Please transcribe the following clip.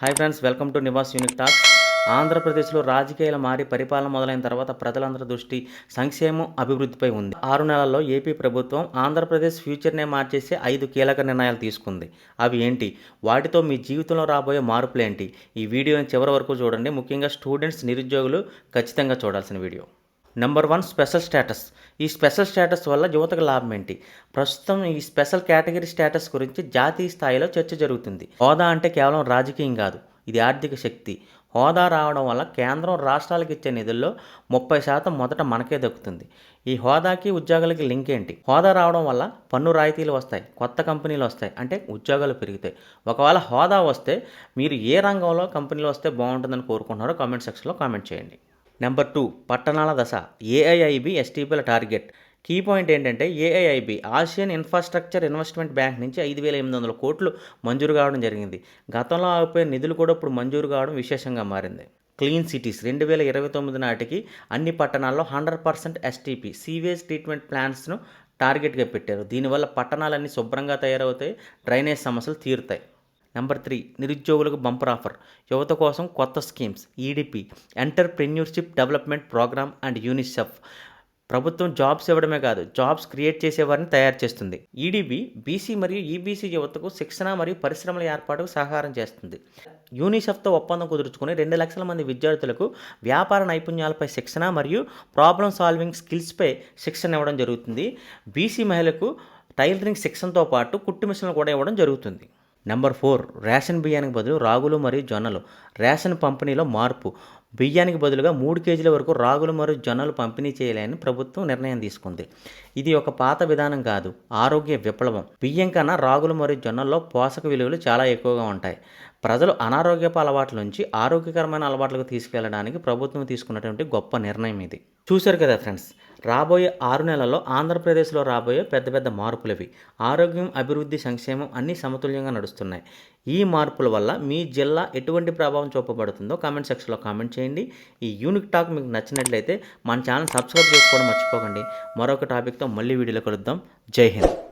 Hi friends welcome to Nivas unique talks. ఆంధ్రప్రదేశ్లో రాజకీయాలు మారి పరిపాలన మొదలైన తర్వాత ప్రజలందరి దృష్టి సంక్షేమం అభివృద్ధిపై ఉంది. ఆరు నెలల్లో ఏపీ ప్రభుత్వం ఆంధ్రప్రదేశ్ ఫ్యూచర్నే మార్చేసే ఐదు కీలక నిర్ణయాలు తీసుకుంది. అవి ఏంటి? వాటితో మీ జీవితంలో రాబోయే మార్పులు ఏంటి? ఈ వీడియోని చివరి వరకు చూడండి. ముఖ్యంగా స్టూడెంట్స్ నిరుద్యోగులు ఖచ్చితంగా చూడాల్సిన video. Number one special status ఈ స్పెషల్ స్టేటస్ వల్ల యువతకు లాభం ఏంటి? ప్రస్తుతం ఈ స్పెషల్ కేటగిరీ స్టేటస్ గురించి జాతీయ స్థాయిలో చర్చ జరుగుతుంది. హోదా అంటే కేవలం రాజకీయం కాదు ఇది ఆర్థిక శక్తి. హోదా రావడం వల్ల కేంద్రం రాష్ట్రాలకు ఇచ్చే నిధుల్లో ముప్పై శాతం మొదట మనకే దక్కుతుంది. ఈ హోదాకి ఉద్యోగాలకి లింక్ ఏంటి? హోదా రావడం వల్ల పన్ను రాయితీలు వస్తాయి కొత్త కంపెనీలు వస్తాయి అంటే ఉద్యోగాలు పెరుగుతాయి. ఒకవేళ హోదా వస్తే మీరు ఏ రంగంలో కంపెనీలు వస్తే బాగుంటుందని కోరుకుంటున్నారో కామెంట్ సెక్షన్లో కామెంట్ చేయండి. నెంబర్ టూ పట్టణాల దశ ఏఐఐబి ఎస్టీపీల టార్గెట్. కీ పాయింట్ ఏంటంటే AIIB Asian infrastructure investment bank నుంచి ఐదు వేల ఎనిమిది వందల కోట్లు మంజూరు కావడం జరిగింది. గతంలో ఆగిపోయిన నిధులు కూడా ఇప్పుడు మంజూరు కావడం విశేషంగా మారింది. క్లీన్ సిటీస్ రెండు వేల ఇరవై తొమ్మిది నాటికి అన్ని పట్టణాల్లో hundred percent STP sewage treatment ప్లాంట్స్ను టార్గెట్గా పెట్టారు. దీనివల్ల పట్టణాలన్నీ శుభ్రంగా తయారవుతాయి డ్రైనేజ్ సమస్యలు తీరుతాయి. నెంబర్ త్రీ నిరుద్యోగులకు బంపర్ ఆఫర్ యువత కోసం కొత్త schemes EDP entrepreneurship development programme and UNICEF ప్రభుత్వం జాబ్స్ ఇవ్వడమే కాదు జాబ్స్ క్రియేట్ చేసేవారిని తయారు చేస్తుంది. ఈడీబీ బీసీ మరియు ఈబీసీ యువతకు శిక్షణ మరియు పరిశ్రమల ఏర్పాటుకు సహకారం చేస్తుంది. యూనిసెఫ్తో ఒప్పందం కుదుర్చుకుని రెండు లక్షల మంది విద్యార్థులకు వ్యాపార నైపుణ్యాలపై శిక్షణ మరియు ప్రాబ్లం సాల్వింగ్ స్కిల్స్పై శిక్షణ ఇవ్వడం జరుగుతుంది. బీసీ మహిళలకు టైలరింగ్ శిక్షణతో పాటు కుట్టు మిషన్లు కూడా ఇవ్వడం జరుగుతుంది. నెంబర్ ఫోర్ రేషన్ బియ్యానికి బదులు రాగులు మరియు జొన్నలు. రేషన్ పంపిణీలో మార్పు. బియ్యానికి బదులుగా మూడు కేజీల వరకు రాగులు మరియు జొన్నలు పంపిణీ చేయాలని ప్రభుత్వం నిర్ణయం తీసుకుంది. ఇది ఒక పాత విధానం కాదు ఆరోగ్య విప్లవం. బియ్యం కన్నా రాగులు మరియు జొన్నల్లో పోషక విలువలు చాలా ఎక్కువగా ఉంటాయి. ప్రజలు అనారోగ్యపు అలవాట్ల నుంచి ఆరోగ్యకరమైన అలవాట్లకు తీసుకెళ్ళడానికి ప్రభుత్వం తీసుకున్నటువంటి గొప్ప నిర్ణయం ఇది. చూశారు కదా ఫ్రెండ్స్ రాబోయే ఆరు నెలల్లో ఆంధ్రప్రదేశ్లో రాబోయే పెద్ద పెద్ద మార్పులవి. ఆరోగ్యం అభివృద్ధి సంక్షేమం అన్నీ సమతుల్యంగా నడుస్తున్నాయి. ఈ మార్పుల వల్ల మీ జిల్లా ఎటువంటి ప్రభావం చూపబడుతుందో కామెంట్ సెక్షన్లో కామెంట్ చేయండి. ఈ యూనిక్ టాక్ మీకు నచ్చినట్లయితే మన ఛానల్ సబ్స్క్రైబ్ చేసుకోవడం మర్చిపోకండి. మరొక టాపిక్తో మళ్ళీ వీడియోలో కలుద్దాం. జై హింద్.